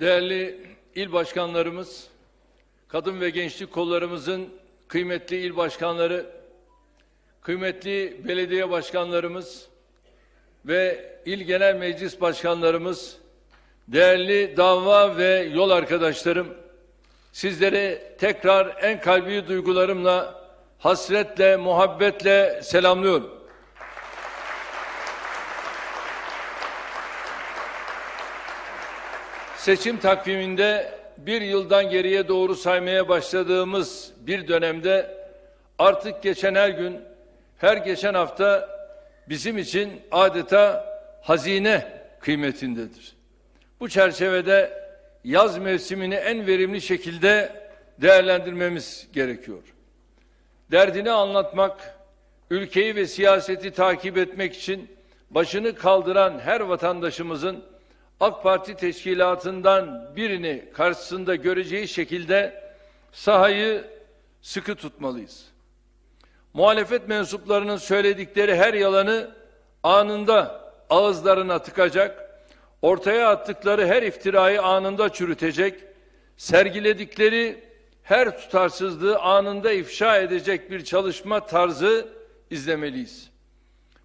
Değerli il başkanlarımız, kadın ve gençlik kollarımızın kıymetli il başkanları, kıymetli belediye başkanlarımız ve il genel meclis başkanlarımız, değerli dava ve yol arkadaşlarım, sizleri tekrar en kalbi duygularımla, hasretle, muhabbetle selamlıyorum. Seçim takviminde bir yıldan geriye doğru saymaya başladığımız bir dönemde artık geçen her gün, her geçen hafta bizim için adeta hazine kıymetindedir. Bu çerçevede yaz mevsimini en verimli şekilde değerlendirmemiz gerekiyor. Derdini anlatmak, ülkeyi ve siyaseti takip etmek için başını kaldıran her vatandaşımızın AK Parti teşkilatından birini karşısında göreceği şekilde sahayı sıkı tutmalıyız. Muhalefet mensuplarının söyledikleri her yalanı anında ağızlarına tıkacak, ortaya attıkları her iftirayı anında çürütecek, sergiledikleri her tutarsızlığı anında ifşa edecek bir çalışma tarzı izlemeliyiz.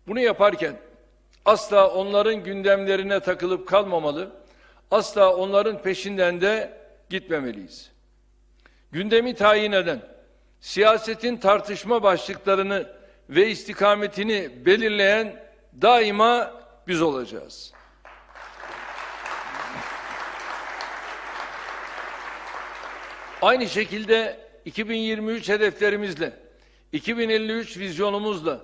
Bunu yaparken asla onların gündemlerine takılıp kalmamalı, asla onların peşinden de gitmemeliyiz. Gündemi tayin eden, siyasetin tartışma başlıklarını ve istikametini belirleyen daima biz olacağız. Aynı şekilde 2023 hedeflerimizle, 2053 vizyonumuzla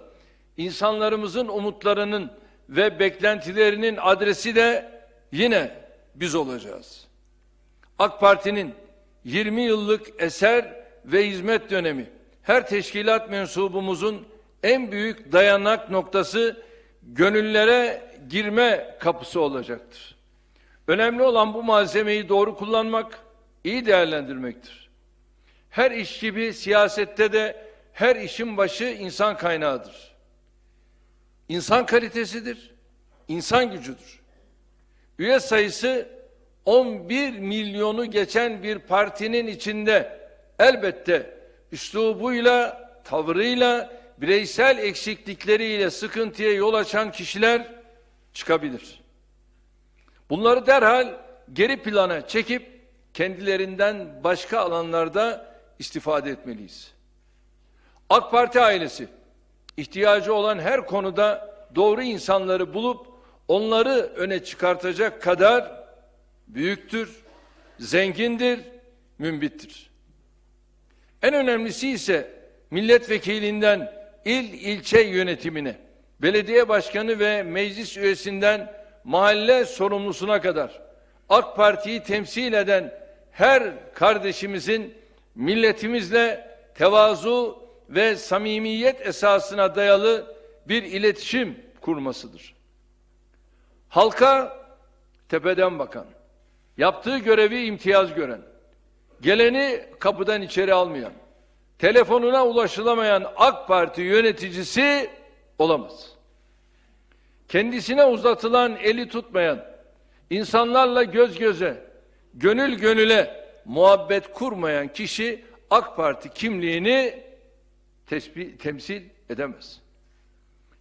insanlarımızın umutlarının ve beklentilerinin adresi de yine biz olacağız. AK Parti'nin 20 yıllık eser ve hizmet dönemi her teşkilat mensubumuzun en büyük dayanak noktası gönüllere girme kapısı olacaktır. Önemli olan bu malzemeyi doğru kullanmak, iyi değerlendirmektir. Her iş gibi siyasette de her işin başı insan kaynağıdır. İnsan kalitesidir, insan gücüdür. Üye sayısı 11 milyonu geçen bir partinin içinde elbette üslubuyla, tavırıyla, bireysel eksiklikleriyle sıkıntıya yol açan kişiler çıkabilir. Bunları derhal geri plana çekip kendilerinden başka alanlarda istifade etmeliyiz. AK Parti ailesi ihtiyacı olan her konuda doğru insanları bulup onları öne çıkartacak kadar büyüktür, zengindir, mümbittir. En önemlisi ise milletvekilinden il ilçe yönetimine, belediye başkanı ve meclis üyesinden mahalle sorumlusuna kadar AK Parti'yi temsil eden her kardeşimizin milletimizle tevazu ve samimiyet esasına dayalı bir iletişim kurmasıdır. Halka tepeden bakan, yaptığı görevi imtiyaz gören, geleni kapıdan içeri almayan, telefonuna ulaşılamayan AK Parti yöneticisi olamaz. Kendisine uzatılan eli tutmayan, insanlarla göz göze, gönül gönüle muhabbet kurmayan kişi AK Parti kimliğini tesbih, temsil edemez.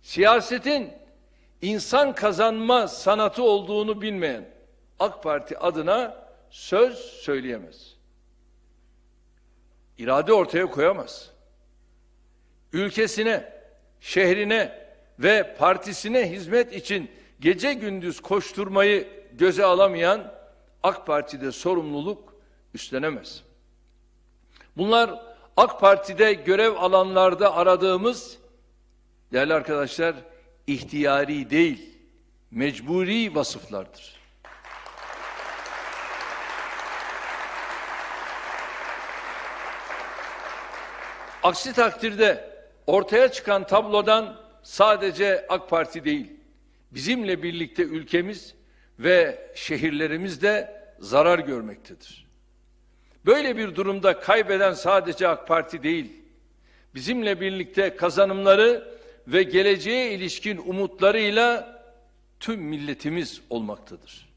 Siyasetin insan kazanma sanatı olduğunu bilmeyen AK Parti adına söz söyleyemez. İrade ortaya koyamaz. Ülkesine, şehrine ve partisine hizmet için gece gündüz koşturmayı göze alamayan AK Parti'de sorumluluk üstlenemez. Bunlar AK Parti'de görev alanlarda aradığımız değerli arkadaşlar ihtiyari değil, mecburi vasıflardır. Aksi takdirde ortaya çıkan tablodan sadece AK Parti değil, bizimle birlikte ülkemiz ve şehirlerimiz de zarar görmektedir. Böyle bir durumda kaybeden sadece AK Parti değil, bizimle birlikte kazanımları ve geleceğe ilişkin umutlarıyla tüm milletimiz olmaktadır.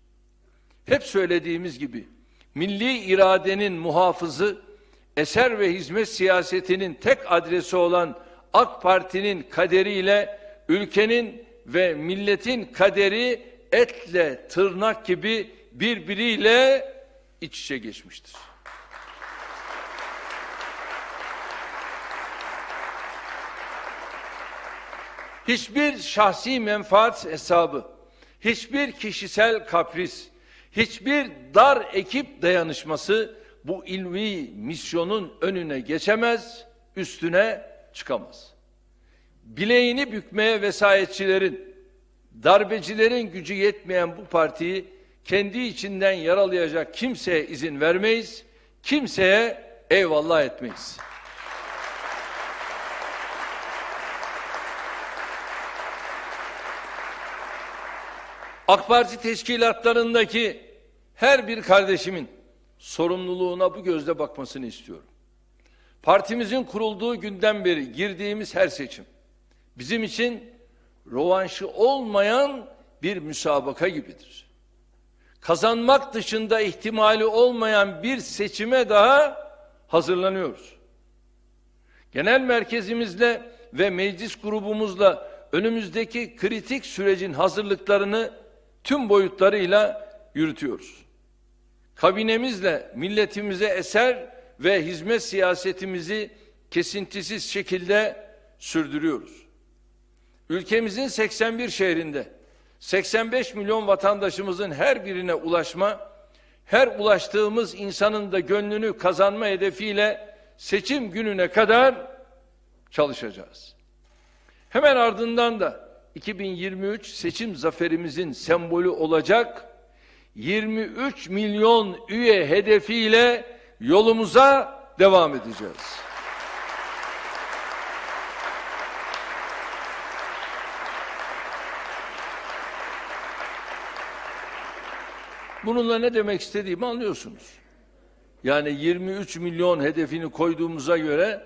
Hep söylediğimiz gibi milli iradenin muhafızı, eser ve hizmet siyasetinin tek adresi olan AK Parti'nin kaderiyle ülkenin ve milletin kaderi etle tırnak gibi birbiriyle iç içe geçmiştir. Hiçbir şahsi menfaat hesabı, hiçbir kişisel kapris, hiçbir dar ekip dayanışması bu ilmi misyonun önüne geçemez, üstüne çıkamaz. Bileğini bükmeye vesayetçilerin, darbecilerin gücü yetmeyen bu partiyi kendi içinden yaralayacak kimseye izin vermeyiz, kimseye eyvallah etmeyiz. AK Parti teşkilatlarındaki her bir kardeşimin sorumluluğuna bu gözle bakmasını istiyorum. Partimizin kurulduğu günden beri girdiğimiz her seçim bizim için rovanşı olmayan bir müsabaka gibidir. Kazanmak dışında ihtimali olmayan bir seçime daha hazırlanıyoruz. Genel merkezimizle ve meclis grubumuzla önümüzdeki kritik sürecin hazırlıklarını tüm boyutlarıyla yürütüyoruz. Kabinemizle milletimize eser ve hizmet siyasetimizi kesintisiz şekilde sürdürüyoruz. Ülkemizin 81 şehrinde 85 milyon vatandaşımızın her birine ulaşma, her ulaştığımız insanın da gönlünü kazanma hedefiyle seçim gününe kadar çalışacağız. Hemen ardından da 2023 seçim zaferimizin sembolü olacak 23 milyon üye hedefiyle yolumuza devam edeceğiz. Bununla ne demek istediğimi anlıyorsunuz. Yani 23 milyon hedefini koyduğumuza göre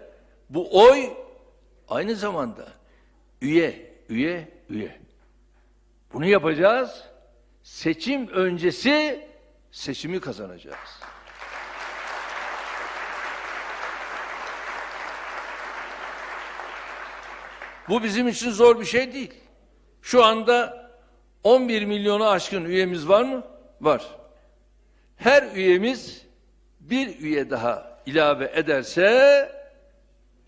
bu oy aynı zamanda üye, üye, üye. Bunu yapacağız. Seçim öncesi seçimi kazanacağız. Bu bizim için zor bir şey değil. Şu anda 11 milyonu aşkın üyemiz var mı? Var. Her üyemiz bir üye daha ilave ederse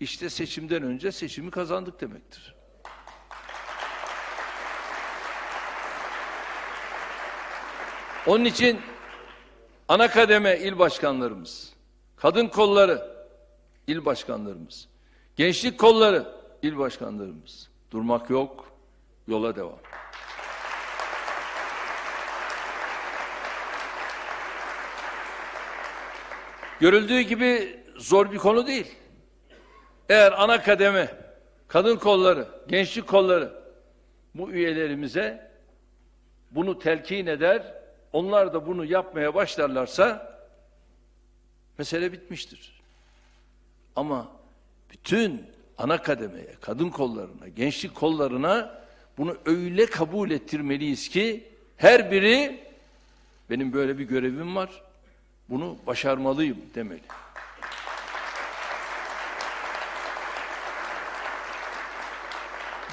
işte seçimden önce seçimi kazandık demektir. Onun için ana kademe il başkanlarımız, kadın kolları il başkanlarımız, gençlik kolları il başkanlarımız durmak yok, yola devam. Görüldüğü gibi zor bir konu değil. Eğer ana kademe, kadın kolları, gençlik kolları bu üyelerimize bunu telkin eder, onlar da bunu yapmaya başlarlarsa mesele bitmiştir. Ama bütün ana kademeye, kadın kollarına, gençlik kollarına bunu öyle kabul ettirmeliyiz ki her biri benim böyle bir görevim var. Bunu başarmalıyım demeli.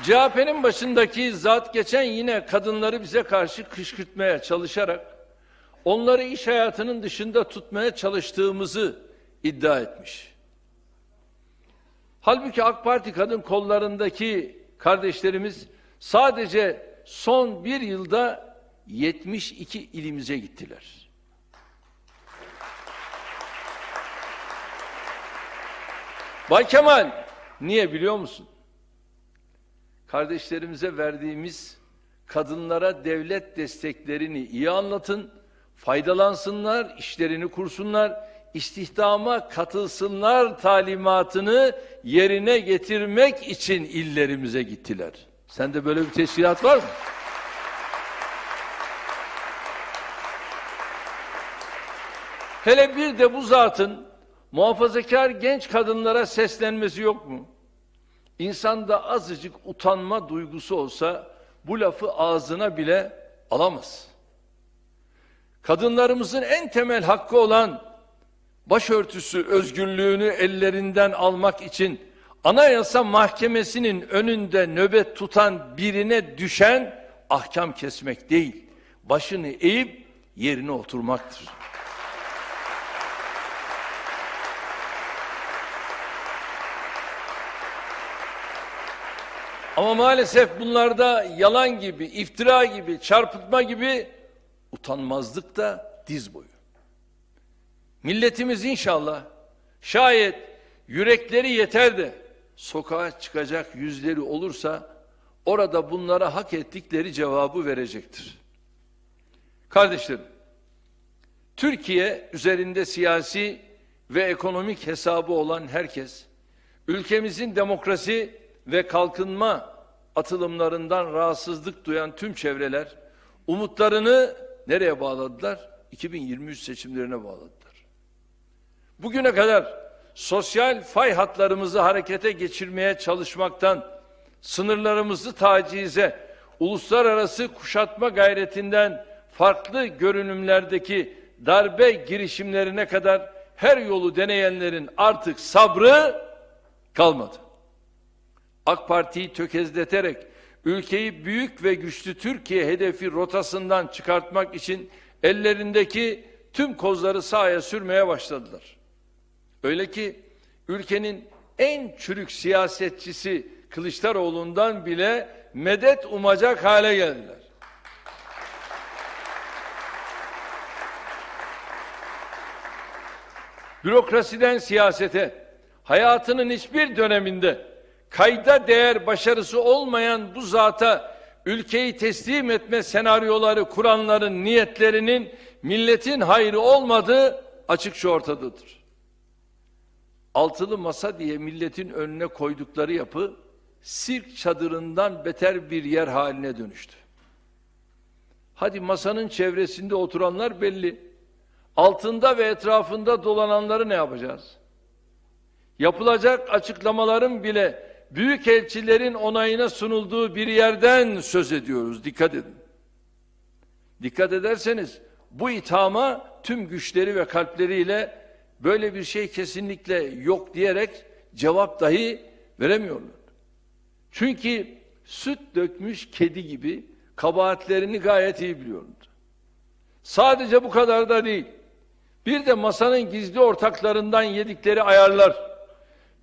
CHP'nin başındaki zat geçen yine kadınları bize karşı kışkırtmaya çalışarak onları iş hayatının dışında tutmaya çalıştığımızı iddia etmiş. Halbuki AK Parti kadın kollarındaki kardeşlerimiz sadece son bir yılda 72 ilimize gittiler. Bay Kemal! Niye biliyor musun? Kardeşlerimize verdiğimiz kadınlara devlet desteklerini iyi anlatın, faydalansınlar, işlerini kursunlar, istihdama katılsınlar talimatını yerine getirmek için illerimize gittiler. Sende böyle bir teşkilat var mı? Hele bir de bu zatın muhafazakar genç kadınlara seslenmesi yok mu? İnsanda azıcık utanma duygusu olsa bu lafı ağzına bile alamaz. Kadınlarımızın en temel hakkı olan başörtüsü özgürlüğünü ellerinden almak için Anayasa Mahkemesi'nin önünde nöbet tutan birine düşen ahkam kesmek değil, başını eğip yerine oturmaktır. Ama maalesef bunlarda yalan gibi, iftira gibi, çarpıtma gibi utanmazlık da diz boyu. Milletimiz inşallah şayet yürekleri yeter de sokağa çıkacak yüzleri olursa orada bunlara hak ettikleri cevabı verecektir. Kardeşlerim, Türkiye üzerinde siyasi ve ekonomik hesabı olan herkes, ülkemizin demokrasi ve kalkınma atılımlarından rahatsızlık duyan tüm çevreler, umutlarını nereye bağladılar? 2023 seçimlerine bağladılar. Bugüne kadar sosyal fay hatlarımızı harekete geçirmeye çalışmaktan, sınırlarımızı tacize, uluslararası kuşatma gayretinden farklı görünümlerdeki darbe girişimlerine kadar her yolu deneyenlerin artık sabrı kalmadı. AK Parti'yi tökezleterek ülkeyi büyük ve güçlü Türkiye hedefi rotasından çıkartmak için ellerindeki tüm kozları sahaya sürmeye başladılar. Öyle ki ülkenin en çürük siyasetçisi Kılıçdaroğlu'ndan bile medet umacak hale geldiler. Bürokrasiden siyasete, hayatının hiçbir döneminde kayda değer başarısı olmayan bu zata ülkeyi teslim etme senaryoları kuranların niyetlerinin milletin hayrı olmadığı açıkça ortadadır. Altılı masa diye milletin önüne koydukları yapı sirk çadırından beter bir yer haline dönüştü. Hadi masanın çevresinde oturanlar belli. Altında ve etrafında dolananları ne yapacağız? Yapılacak açıklamaların bile büyük elçilerin onayına sunulduğu bir yerden söz ediyoruz. Dikkat edin. Dikkat ederseniz bu ithama tüm güçleri ve kalpleriyle böyle bir şey kesinlikle yok diyerek cevap dahi veremiyorlar. Çünkü süt dökmüş kedi gibi kabahatlerini gayet iyi biliyorlar. Sadece bu kadar da değil. Bir de masanın gizli ortaklarından yedikleri ayarlar,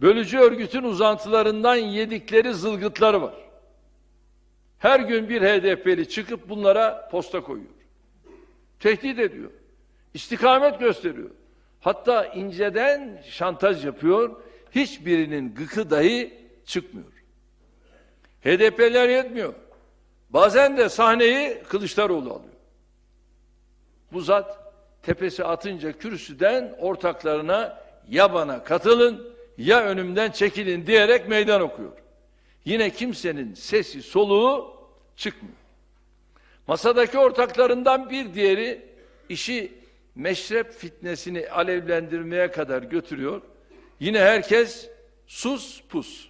bölücü örgütün uzantılarından yedikleri zılgıtlar var. Her gün bir HDP'li çıkıp bunlara posta koyuyor. Tehdit ediyor. İstikamet gösteriyor. Hatta inceden şantaj yapıyor. Hiçbirinin gıkı dahi çıkmıyor. HDP'ler yetmiyor. Bazen de sahneyi Kılıçdaroğlu alıyor. Bu zat tepesi atınca kürsüden ortaklarına ya bana katılın ya önümden çekilin diyerek meydan okuyor. Yine kimsenin sesi soluğu çıkmıyor. Masadaki ortaklarından bir diğeri işi meşrep fitnesini alevlendirmeye kadar götürüyor. Yine herkes sus pus.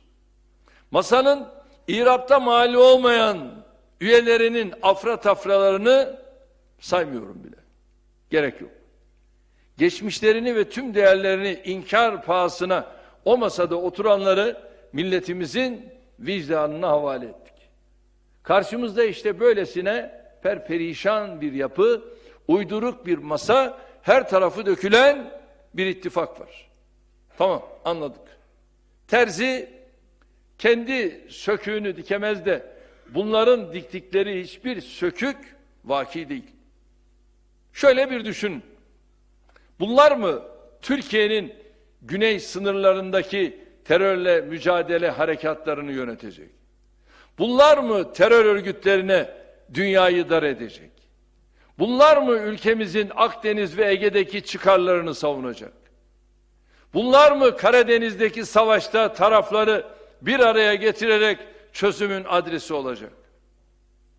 Masanın İrab'da mali olmayan üyelerinin afra tafralarını saymıyorum bile. Gerek yok. Geçmişlerini ve tüm değerlerini inkar pahasına o masada oturanları milletimizin vicdanına havale ettik. Karşımızda işte böylesine perperişan bir yapı, uyduruk bir masa, her tarafı dökülen bir ittifak var. Tamam anladık. Terzi kendi söküğünü dikemez de bunların diktikleri hiçbir sökük vaki değil. Şöyle bir düşün. Bunlar mı Türkiye'nin güney sınırlarındaki terörle mücadele harekatlarını yönetecek? Bunlar mı terör örgütlerine dünyayı dar edecek? Bunlar mı ülkemizin Akdeniz ve Ege'deki çıkarlarını savunacak? Bunlar mı Karadeniz'deki savaşta tarafları bir araya getirerek çözümün adresi olacak?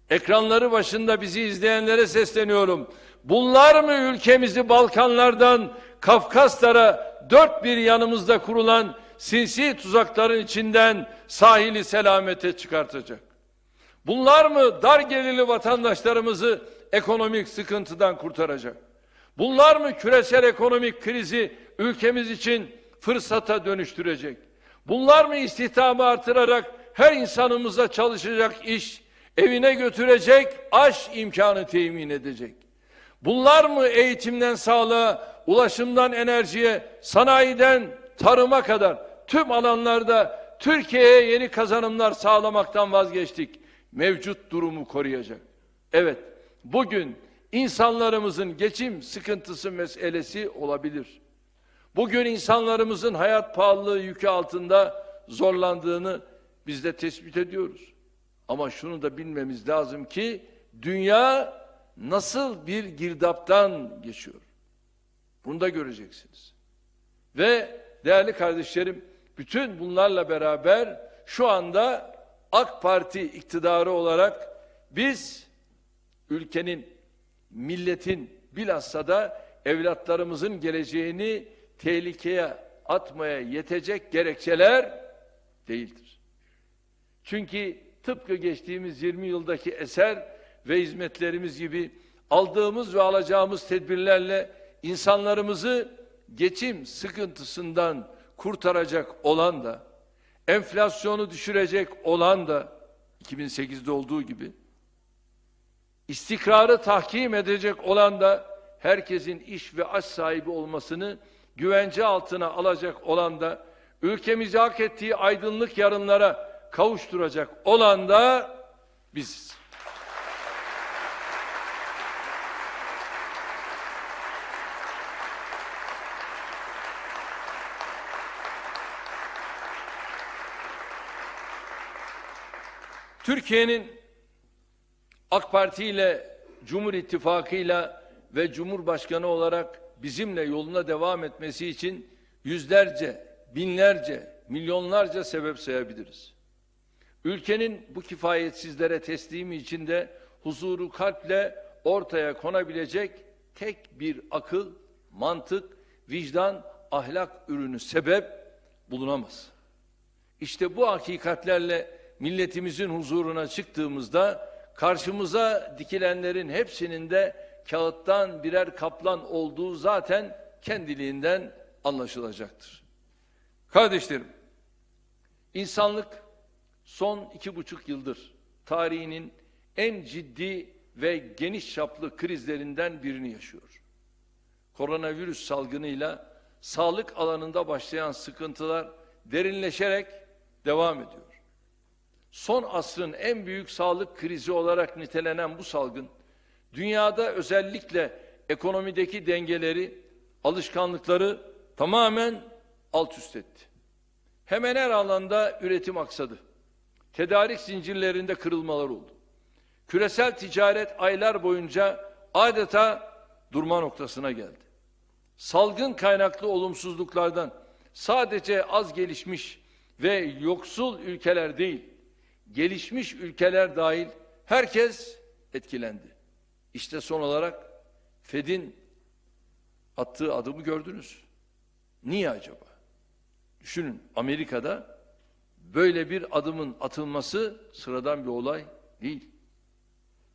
Ekranları başında bizi izleyenlere sesleniyorum. Bunlar mı ülkemizi Balkanlardan Kafkaslara dört bir yanımızda kurulan sinsi tuzakların içinden sahili selamete çıkartacak? Bunlar mı dar gelirli vatandaşlarımızı ekonomik sıkıntıdan kurtaracak? Bunlar mı küresel ekonomik krizi ülkemiz için fırsata dönüştürecek? Bunlar mı istihdamı artırarak her insanımıza çalışacak iş, evine götürecek aş imkanı temin edecek? Bunlar mı eğitimden sağlığa, ulaşımdan enerjiye, sanayiden tarıma kadar tüm alanlarda Türkiye'ye yeni kazanımlar sağlamaktan vazgeçtik. Mevcut durumu koruyacak. Evet, bugün insanlarımızın geçim sıkıntısı meselesi olabilir. Bugün insanlarımızın hayat pahalılığı yükü altında zorlandığını biz de tespit ediyoruz. Ama şunu da bilmemiz lazım ki dünya nasıl bir girdaptan geçiyor. Bunu da göreceksiniz. Ve değerli kardeşlerim bütün bunlarla beraber şu anda AK Parti iktidarı olarak biz ülkenin, milletin bilhassa da evlatlarımızın geleceğini tehlikeye atmaya yetecek gerekçeler değildir. Çünkü tıpkı geçtiğimiz 20 yıldaki eser ve hizmetlerimiz gibi aldığımız ve alacağımız tedbirlerle insanlarımızı geçim sıkıntısından kurtaracak olan da enflasyonu düşürecek olan da 2008'de olduğu gibi istikrarı tahkim edecek olan da herkesin iş ve aş sahibi olmasını güvence altına alacak olan da ülkemizi hak ettiği aydınlık yarınlara kavuşturacak olan da biziz. Türkiye'nin AK Parti ile Cumhur İttifakı ile ve Cumhurbaşkanı olarak bizimle yoluna devam etmesi için yüzlerce, binlerce, milyonlarca sebep sayabiliriz. Ülkenin bu kifayetsizlere teslimi içinde huzuru kalple ortaya konabilecek tek bir akıl, mantık, vicdan, ahlak ürünü sebep bulunamaz. İşte bu hakikatlerle milletimizin huzuruna çıktığımızda karşımıza dikilenlerin hepsinin de kağıttan birer kaplan olduğu zaten kendiliğinden anlaşılacaktır. Kardeşlerim, insanlık son iki buçuk yıldır tarihinin en ciddi ve geniş çaplı krizlerinden birini yaşıyor. Koronavirüs salgınıyla sağlık alanında başlayan sıkıntılar derinleşerek devam ediyor. Son asrın en büyük sağlık krizi olarak nitelenen bu salgın, dünyada özellikle ekonomideki dengeleri, alışkanlıkları tamamen alt üst etti. Hemen her alanda üretim aksadı. Tedarik zincirlerinde kırılmalar oldu. Küresel ticaret aylar boyunca adeta durma noktasına geldi. Salgın kaynaklı olumsuzluklardan sadece az gelişmiş ve yoksul ülkeler değil, gelişmiş ülkeler dahil herkes etkilendi. İşte son olarak Fed'in attığı adımı gördünüz. Niye acaba? Düşünün Amerika'da böyle bir adımın atılması sıradan bir olay değil.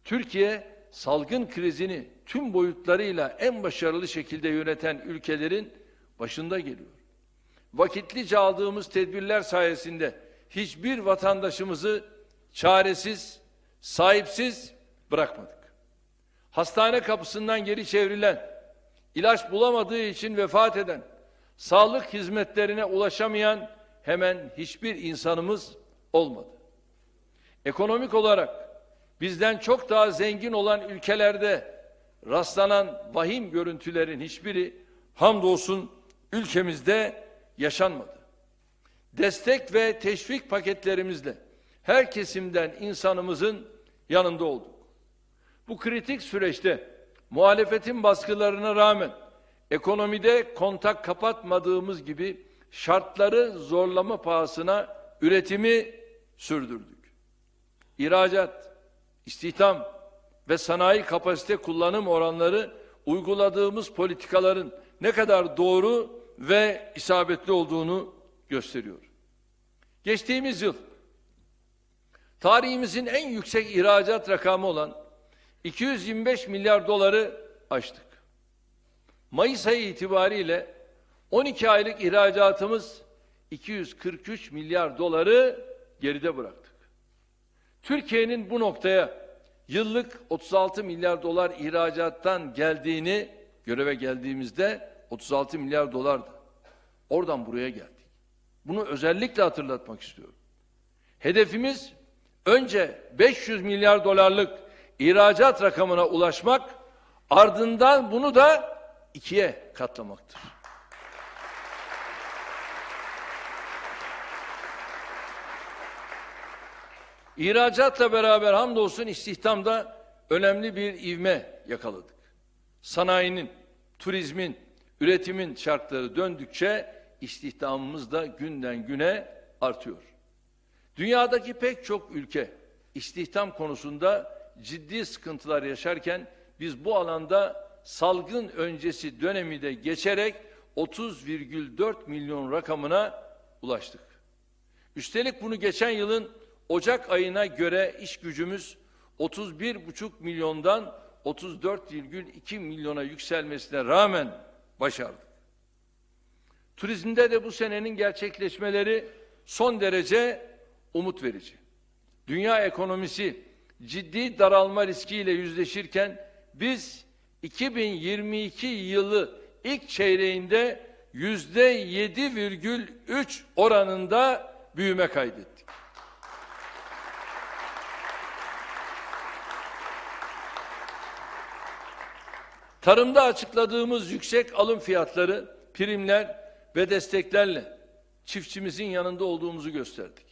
Türkiye salgın krizini tüm boyutlarıyla en başarılı şekilde yöneten ülkelerin başında geliyor. Vakitlice aldığımız tedbirler sayesinde hiçbir vatandaşımızı çaresiz, sahipsiz bırakmadık. Hastane kapısından geri çevrilen, ilaç bulamadığı için vefat eden, sağlık hizmetlerine ulaşamayan hemen hiçbir insanımız olmadı. Ekonomik olarak bizden çok daha zengin olan ülkelerde rastlanan vahim görüntülerin hiçbiri hamdolsun ülkemizde yaşanmadı. Destek ve teşvik paketlerimizle her kesimden insanımızın yanında olduk. Bu kritik süreçte muhalefetin baskılarına rağmen ekonomide kontak kapatmadığımız gibi şartları zorlama pahasına üretimi sürdürdük. İhracat, istihdam ve sanayi kapasite kullanım oranları uyguladığımız politikaların ne kadar doğru ve isabetli olduğunu gösteriyor. Geçtiğimiz yıl tarihimizin en yüksek ihracat rakamı olan 225 milyar doları aştık. Mayıs ayı itibariyle 12 aylık ihracatımız 243 milyar doları geride bıraktık. Türkiye'nin bu noktaya yıllık 36 milyar dolar ihracattan geldiğini göreve geldiğimizde 36 milyar dolardı. Oradan buraya geldik. Bunu özellikle hatırlatmak istiyorum. Hedefimiz önce 500 milyar dolarlık ihracat rakamına ulaşmak, ardından bunu da ikiye katlamaktır. İhracatla beraber hamdolsun istihdamda önemli bir ivme yakaladık. Sanayinin, turizmin, üretimin şartları döndükçe istihdamımız da günden güne artıyor. Dünyadaki pek çok ülke istihdam konusunda ciddi sıkıntılar yaşarken biz bu alanda salgın öncesi dönemi de geçerek 30,4 milyon rakamına ulaştık. Üstelik bunu geçen yılın Ocak ayına göre iş gücümüz 31,5 milyondan 34,2 milyona yükselmesine rağmen başardık. Turizmde de bu senenin gerçekleşmeleri son derece umut verici. Dünya ekonomisi ciddi daralma riskiyle yüzleşirken biz 2022 yılı ilk çeyreğinde yüzde 7,3 oranında büyüme kaydettik. Tarımda açıkladığımız yüksek alım fiyatları, primler ve desteklerle çiftçimizin yanında olduğumuzu gösterdik.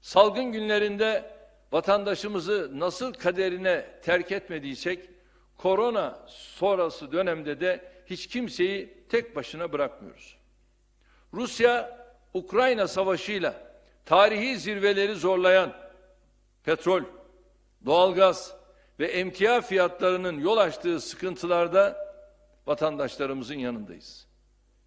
Salgın günlerinde vatandaşımızı nasıl kaderine terk etmediysek, korona sonrası dönemde de hiç kimseyi tek başına bırakmıyoruz. Rusya, Ukrayna savaşıyla tarihi zirveleri zorlayan petrol, doğalgaz ve emtia fiyatlarının yol açtığı sıkıntılarda vatandaşlarımızın yanındayız.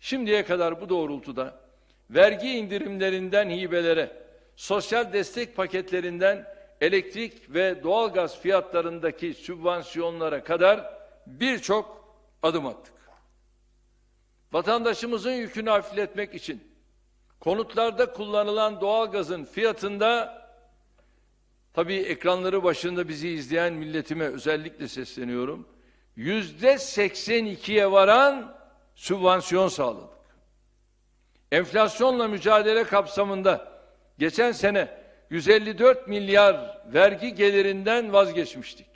Şimdiye kadar bu doğrultuda vergi indirimlerinden hibelere, sosyal destek paketlerinden elektrik ve doğalgaz fiyatlarındaki sübvansiyonlara kadar birçok adım attık. Vatandaşımızın yükünü hafifletmek için konutlarda kullanılan doğalgazın fiyatında tabii ekranları başında bizi izleyen milletime özellikle sesleniyorum. Yüzde 82'ye varan sübvansiyon sağladık. Enflasyonla mücadele kapsamında geçen sene 154 milyar vergi gelirinden vazgeçmiştik.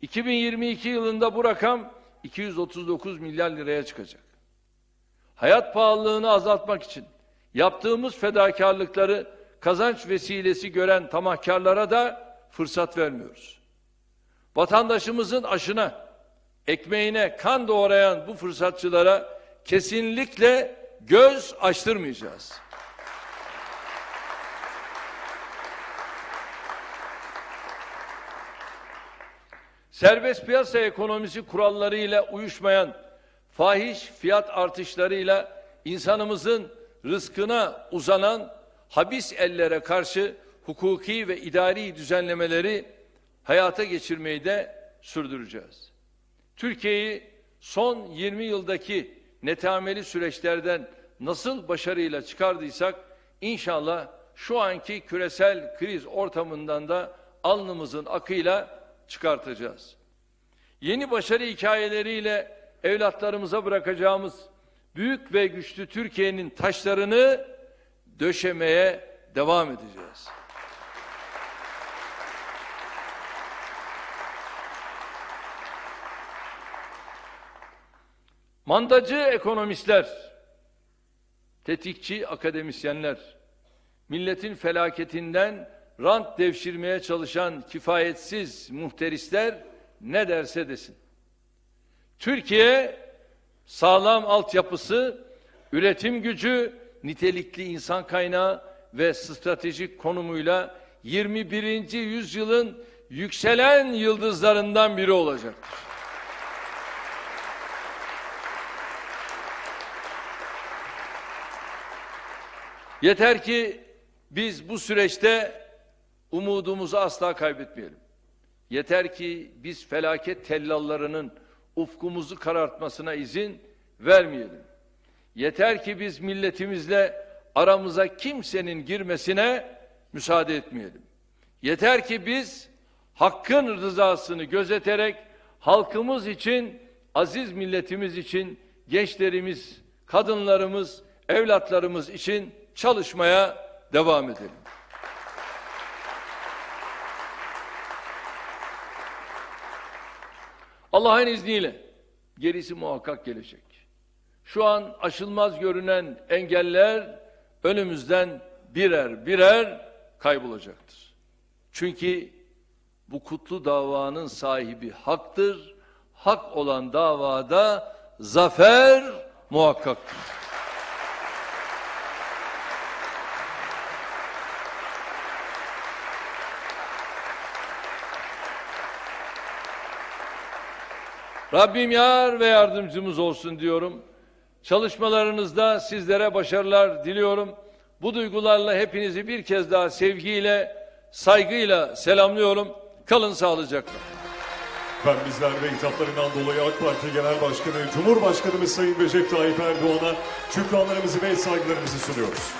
2022 yılında bu rakam 239 milyar liraya çıkacak. Hayat pahalılığını azaltmak için yaptığımız fedakarlıkları kazanç vesilesi gören tamahkarlara da fırsat vermiyoruz. Vatandaşımızın aşına, ekmeğine kan doğrayan bu fırsatçılara kesinlikle göz açtırmayacağız. Serbest piyasa ekonomisi kurallarıyla uyuşmayan fahiş fiyat artışlarıyla insanımızın rızkına uzanan habis ellere karşı hukuki ve idari düzenlemeleri hayata geçirmeyi de sürdüreceğiz. Türkiye'yi son 20 yıldaki netameli süreçlerden nasıl başarıyla çıkardıysak inşallah şu anki küresel kriz ortamından da alnımızın akıyla çıkartacağız. Yeni başarı hikayeleriyle evlatlarımıza bırakacağımız büyük ve güçlü Türkiye'nin taşlarını döşemeye devam edeceğiz. Mandacı ekonomistler, tetikçi akademisyenler, milletin felaketinden rant devşirmeye çalışan kifayetsiz muhterisler ne derse desin. Türkiye sağlam altyapısı, üretim gücü, nitelikli insan kaynağı ve stratejik konumuyla 21. yüzyılın yükselen yıldızlarından biri olacaktır. Yeter ki biz bu süreçte umudumuzu asla kaybetmeyelim. Yeter ki biz felaket tellallarının ufkumuzu karartmasına izin vermeyelim. Yeter ki biz milletimizle aramıza kimsenin girmesine müsaade etmeyelim. Yeter ki biz hakkın rızasını gözeterek halkımız için, aziz milletimiz için, gençlerimiz, kadınlarımız, evlatlarımız için çalışmaya devam edelim. Allah'ın izniyle gerisi muhakkak gelecek. Şu an aşılmaz görünen engeller önümüzden birer birer kaybolacaktır. Çünkü bu kutlu davanın sahibi haktır. Hak olan davada zafer muhakkaktır. Rabbim yar ve yardımcımız olsun diyorum. Çalışmalarınızda sizlere başarılar diliyorum. Bu duygularla hepinizi bir kez daha sevgiyle, saygıyla selamlıyorum. Kalın sağlıcakla. Ben bizler ve hitaplarından dolayı AK Parti Genel Başkanı, Cumhurbaşkanımız Sayın Recep Tayyip Erdoğan'a şükranlarımızı ve saygılarımızı sunuyoruz.